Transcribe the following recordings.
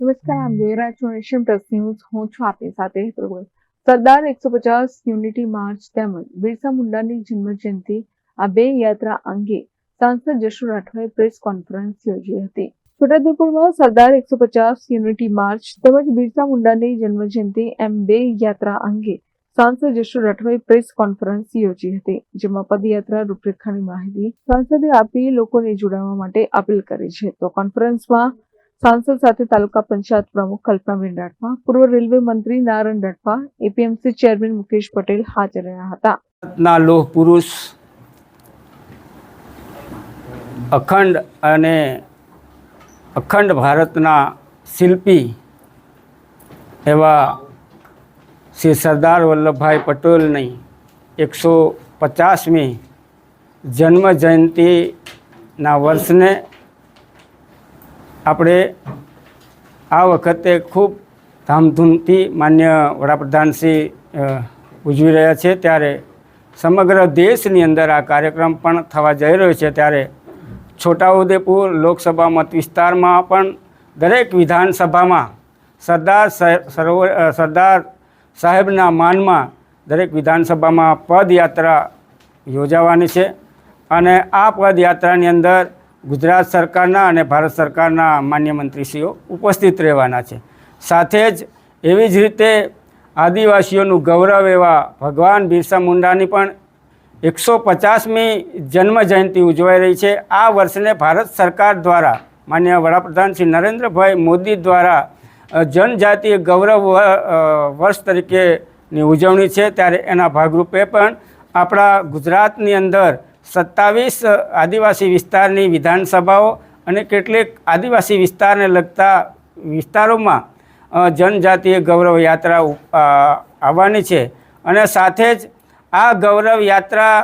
નમસ્કાર, આમ જોઈ છો પ્લસ ન્યૂઝ. હું છું આપની સાથે પ્રભુ સરદાર એકસો પચાસ યુનિટી માર્ચ તેમજ બિરસા મુંડાની જન્મજયંતિ આ બે યાત્રા અંગે સાંસદ જશુ રાઠવાએ પ્રેસ કોન્ફરન્સ યોજી હતી. છોટાઉદેપુરમાં સરદાર એકસો પચાસ યુનિટી માર્ચ તેમજ બિરસા મુંડાની જન્મજયંતિ એમ બે યાત્રા અંગે સાંસદ જશુ રાઠવાએ પ્રેસ કોન્ફરન્સ યોજી હતી, જેમાં પદયાત્રા, રૂપરેખાની માહિતી સાંસદે આપી લોકોને જોડાવા માટે અપીલ કરી છે. તો કોન્ફરન્સમાં સાંસદ સાથે તાલુકા પંચાયત પ્રમુખ કલ્પનાબેન રાઠવા પૂર્વ રેલવે મંત્રી નારાયણ રાઠવા એપીએમસી ચેરમેન મુકેશ પટેલ હાજર રહ્યા હતા. ના લોહ પુરુષ, અખંડ અને અખંડ ભારતના શિલ્પી એવા શ્રી સરદાર વલ્લભભાઈ પટેલની એકસો પચાસમી જન્મ જયંતિના વર્ષને આપણે આ વખતે ખૂબ ધામધૂમથી માન્ય વડાપ્રધાનશ્રી અ, ઉજવી રહ્યા છે. ત્યારે સમગ્ર દેશની અંદર આ કાર્યક્રમ પણ થવા જઈ રહ્યો છે. ત્યારે છોટાઉદેપુર લોકસભા મત વિસ્તારમાં પણ દરેક વિધાનસભામાં સરદાર સરોવર સરદાર સાહેબના માનમાં દરેક વિધાનસભામાં પદયાત્રા યોજાવાની છે. અને આ પદયાત્રાની અંદર ગુજરાત સરકારના અને ભારત સરકારના માન્ય મંત્રીશ્રીઓ ઉપસ્થિત રહેવાના છે. સાથે જ એવી જ રીતે આદિવાસીઓનું ગૌરવ એવા ભગવાન બિરસા મુંડાની પણ એકસો પચાસમી જન્મ જયંતિ ઉજવાઈ રહી છે. આ વર્ષને ભારત સરકાર દ્વારા માન્ય વડાપ્રધાન શ્રી નરેન્દ્રભાઈ મોદી દ્વારા જનજાતીય ગૌરવ વર્ષ તરીકેની ઉજવણી છે. ત્યારે એના ભાગરૂપે પણ આપણા ગુજરાતની અંદર સત્તાવીસ આદિવાસી વિસ્તારની વિધાનસભાઓ અને કેટલીક આદિવાસી વિસ્તારને લગતા વિસ્તારોમાં જનજાતીય ગૌરવ યાત્રા આવવાની છે. અને સાથે જ આ ગૌરવ યાત્રા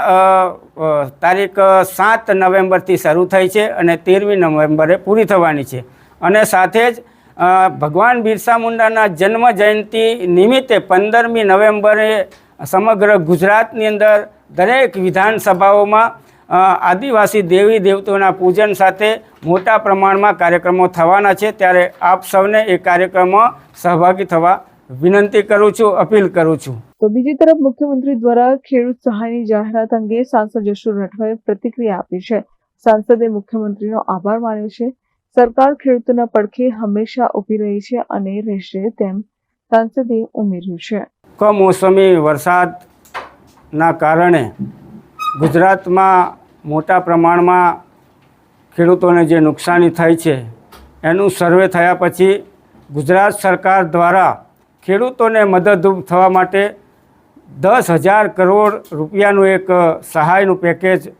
તારીખ સાત નવેમ્બરથી શરૂ થઈ છે અને તેરમી નવેમ્બરે પૂરી થવાની છે. અને સાથે જ ભગવાન બિરસા મુંડાના જન્મ જયંતિ નિમિત્તે પંદરમી નવેમ્બરે સમગ્ર ગુજરાતની અંદર દરેક વિધાનસભાઓમાં આદિવાસી દેવી દેવતાઓના પૂજન સાથે મોટા પ્રમાણમાં કાર્યક્રમો થવાના છે. ત્યારે આપ સૌને એ કાર્યક્રમમાં સહભાગી થવા વિનંતી કરું છું અપીલ કરું છું. તો બીજી તરફ મુખ્યમંત્રી દ્વારા ખેડૂત સહાયની જાહેરાત અંગે સાંસદ જશુ રાઠવાએ પ્રતિક્રિયા આપી છે. સાંસદે મુખ્યમંત્રીનો આભાર માન્યો છે. સરકાર ખેડૂતોના પડખે હંમેશા ઊભી રહી છે અને રહેશે તેમ સાંસદે ઉમેર્યું છે. કમોસમી વરસાદના કારણે ગુજરાતમાં મોટા પ્રમાણમાં ખેડૂતોને જે નુકસાની થઈ છે, એનું સર્વે થયા પછી ગુજરાત સરકાર દ્વારા ખેડૂતોને મદદરૂપ થવા માટે દસ હજાર કરોડ રૂપિયાનું એક સહાયનું પેકેજ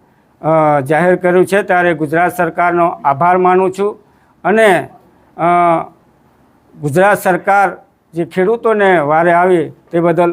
જાહેર કર્યું છે. ત્યારે ગુજરાત સરકારનો આભાર માનું છું અને ગુજરાત સરકાર જે ખેડૂતોને વારે આવી તે બદલ